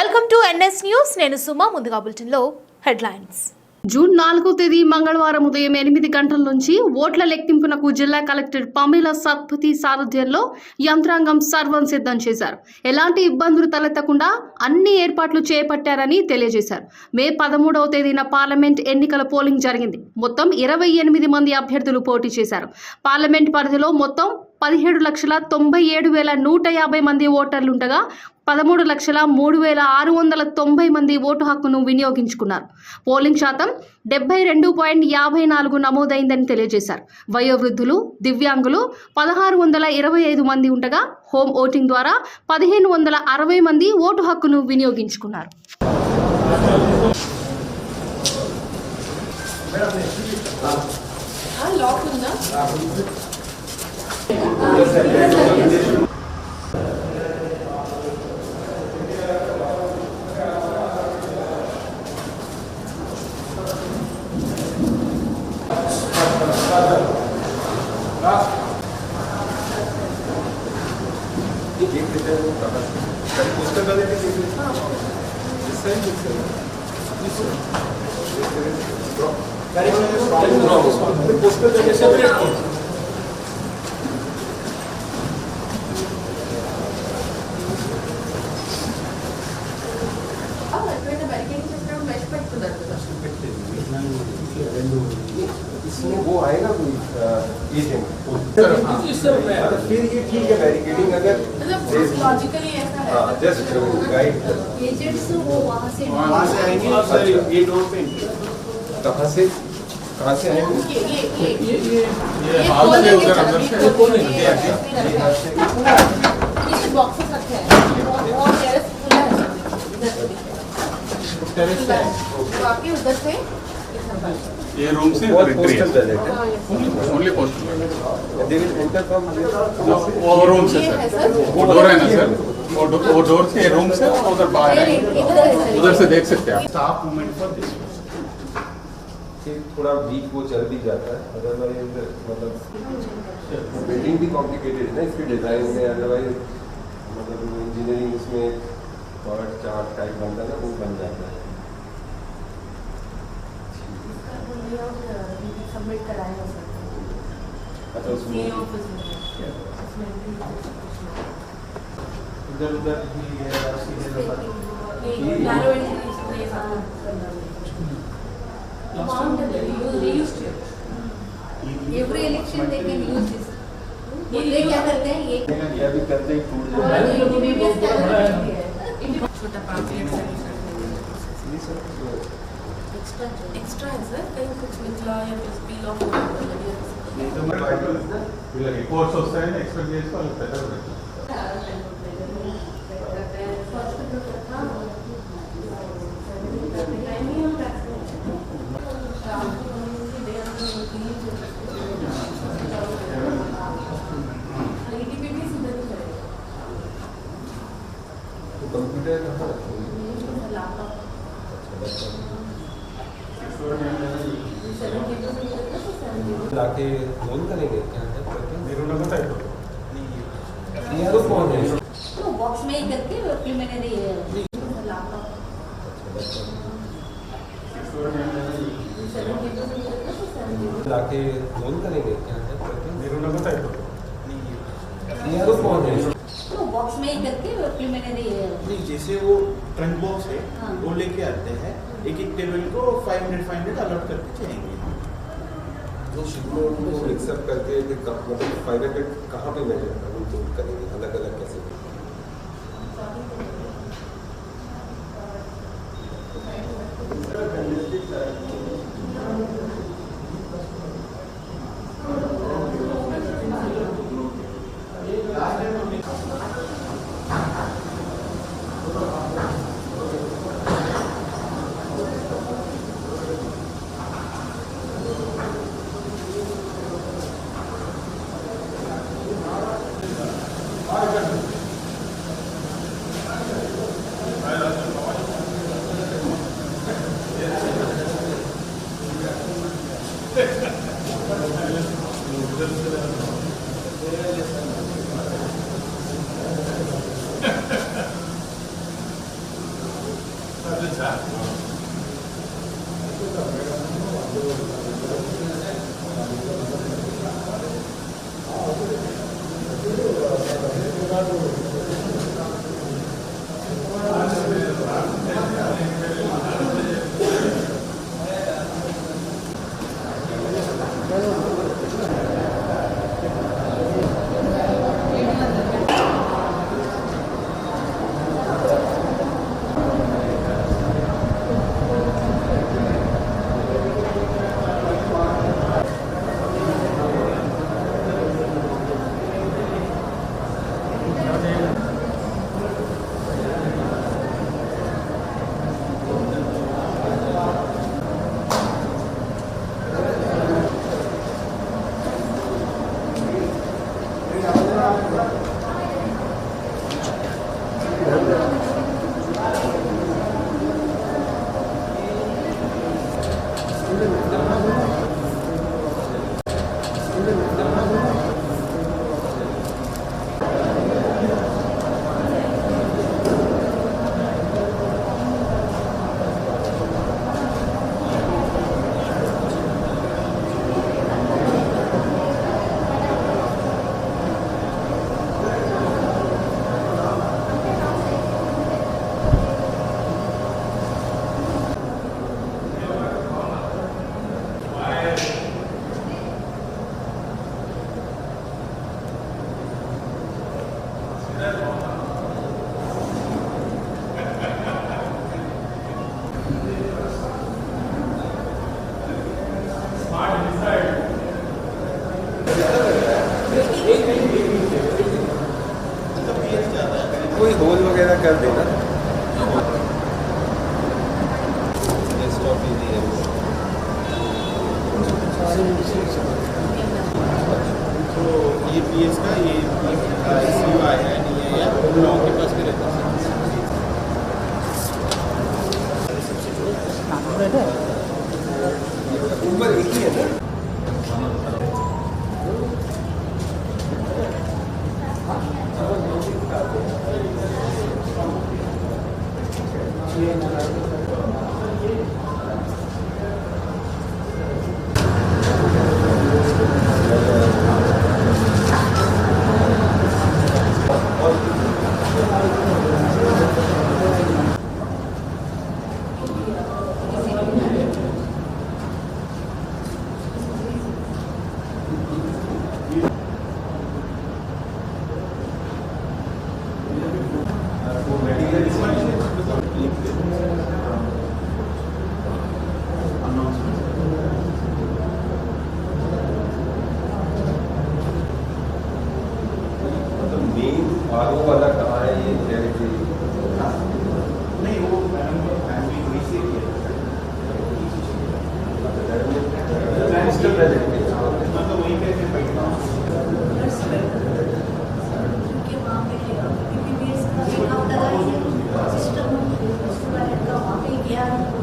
Welcome to NS news నేను సుమ. ముందుగా బులెటిన్లో హెడ్లైన్స్. జూన్ నాలుగో తేదీ మంగళవారం ఉదయం ఎనిమిది గంటల నుంచి ఓట్ల లెక్కింపునకు జిల్లా కలెక్టర్ పమేల సత్పతి సారథ్యంలో యంత్రాంగం సర్వం సిద్ధం చేశారు. ఎలాంటి ఇబ్బందులు తలెత్తకుండా అన్ని ఏర్పాట్లు చేపట్టారని తెలియజేశారు. మే పదమూడవ తేదీన పార్లమెంట్ ఎన్నికల పోలింగ్ జరిగింది. మొత్తం ఇరవై ఎనిమిది మంది అభ్యర్థులు పోటీ చేశారు. పార్లమెంట్ పరిధిలో మొత్తం పదిహేడు లక్షల తొంభై ఏడు వేల నూట యాభై మంది ఓటర్లుండగా పదమూడు లక్షల మూడు వేల ఆరు వందల తొంభై మంది ఓటు హక్కును వినియోగించుకున్నారు. పోలింగ్ శాతం డెబ్బై రెండు పాయింట్ యాభై నాలుగు నమోదైందని తెలియజేశారు. వయోవృద్ధులు దివ్యాంగులు పదహారు వందల ఇరవై ఐదు మంది ఉండగా హోమ్ ఓటింగ్ ద్వారా పదిహేను వందల అరవై మంది ఓటు హక్కును వినియోగించుకున్నారు. Depois que eu deixei a Isso. इसमें वो आएगा कोई एजेंट फिर ये ठीक है बैरिकेडिंग अगर मतलब लॉजिकली ऐसा है जस्ट गाइड एजेंट्स वो वहाँ से वहाँ से आएँगे ये डोर पे कहाँ से कहाँ से आएँगे ये ये ये ये ये ये हाल से उधर अंदर से है। ये बॉक्सेस रखे हैं और- टेरेस खुला है। टेरेस पे उधर। ये रूम से एंट्री पोस्टल है। बैलेट है। Only postal they will enter from वो रूम से सर वो डोर है ना सर वो वो डोर से रूम से उधर बाहर है। उधर से देख सकते हैं आप। स्टाफ मूवमेंट फॉर दिस थोड़ा वीक वो चल भी जाता है। अदरवाइज़ मतलब बिल्डिंग भी कॉम्प्लिकेटेड है ना इसकी डिज़ाइन में अदरवाइज़ मतलब इंजीनियरिंग इसमें चार्ट टाइप बनता है ना वो बन जाता है। Submit sir. अच्छा उसमें ऑफ़िस में। उसमें भी इधर उधर भी ये narrow entry इसमें सारा करना Amount है, you reused it. Every election they can ये ये क्या करते हैं ये ये अभी करते ही टूट जाता है जो DBBS स्कैनर भी है। छोटा pamphlet ये सब एक्स्ट्रा एक्स्ट्रा है सर कहीं कुछ निकला या फिर स्पील ऑफ हो गया వీళ్ళ రిపోర్ట్స్ వస్తాయని ఎక్స్పెక్ట్ చేసి వాళ్ళు పెద్దగా कंप्यूटर कहाँ रखोगे लाके फ़ोन करेंगे? क्या है? करके ये तो। फ़ोन है? तो बॉक्स में ही करके फिर प्रिलिमिनरी लैपटॉप लाके फ़ोन करेंगे? क्या है? करके ये तो। फ़ोन है? तो बॉक्स में ही करके प्रिलिमिनरी नहीं जैसे वो ट्रंक बॉक्स है हाँ। वो लेके आते हैं। एक एक टेबल को five hundred five hundred allot करके चलेंगे जो तो शिपलोड को मिक्सअप मतलब कहाँ पे मिल करेंगे अलग अलग कैसे? Tá bizarro. कोई होल वगैरह कर देना तो ये पी एस का ये सी यू आया है नहीं है या लोगों के पास भी रहता है। have